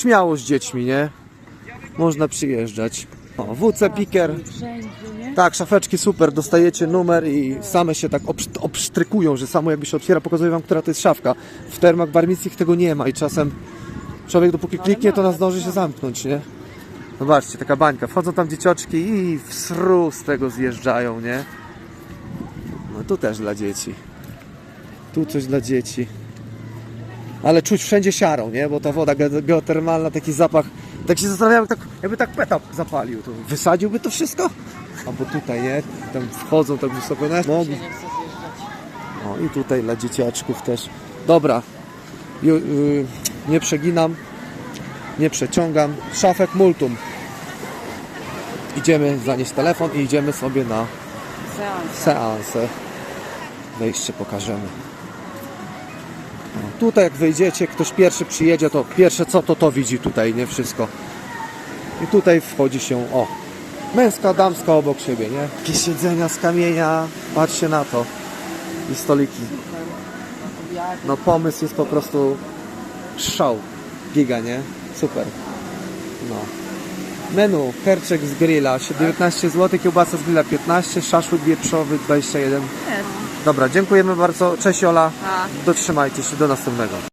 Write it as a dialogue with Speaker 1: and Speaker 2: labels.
Speaker 1: śmiało z dziećmi, nie? Można przyjeżdżać. O, WC Piker. Tak, szafeczki super, dostajecie numer i same się tak obsz- obsztrykują, że samo jakby się otwiera, pokazuje wam, która to jest szafka. W termach barmickich tego nie ma i czasem człowiek dopóki kliknie, to nas zdąży się zamknąć, nie? Zobaczcie, taka bańka. Wchodzą tam dzieciaczki i w sru z tego zjeżdżają, nie? No tu też dla dzieci. Tu coś dla dzieci. Ale czuć wszędzie siarą, nie? Bo ta woda ge- geotermalna, taki zapach. Tak się zastanawiam, tak, jakby tak peta zapalił, to wysadziłby to wszystko? Albo tutaj, nie? Tam wchodzą tak wysoko, nie? Nogi.
Speaker 2: Nie chcę zjeżdżać.
Speaker 1: O, i tutaj dla dzieciaczków też. Dobra, y, nie przeginam, nie przeciągam. Szafek multum. Idziemy zanieść telefon i idziemy sobie na
Speaker 2: Seans.
Speaker 1: seansę. Wejście pokażemy. Tutaj jak wyjdziecie, ktoś pierwszy przyjedzie, to pierwsze co to to widzi tutaj, nie wszystko. I tutaj wchodzi się, o, męska, damska obok siebie, nie? Jakieś siedzenia z kamienia, patrzcie na to. I stoliki. No pomysł jest po prostu show. Giga, nie? Super. No. Menu, kerczek z grilla 19 zł, kiełbasa z grilla 15, szaszłyk wieprzowy 21.
Speaker 2: Jest.
Speaker 1: Dobra, dziękujemy bardzo. Cześć Ola.
Speaker 2: Tak.
Speaker 1: Dotrzymajcie się do następnego.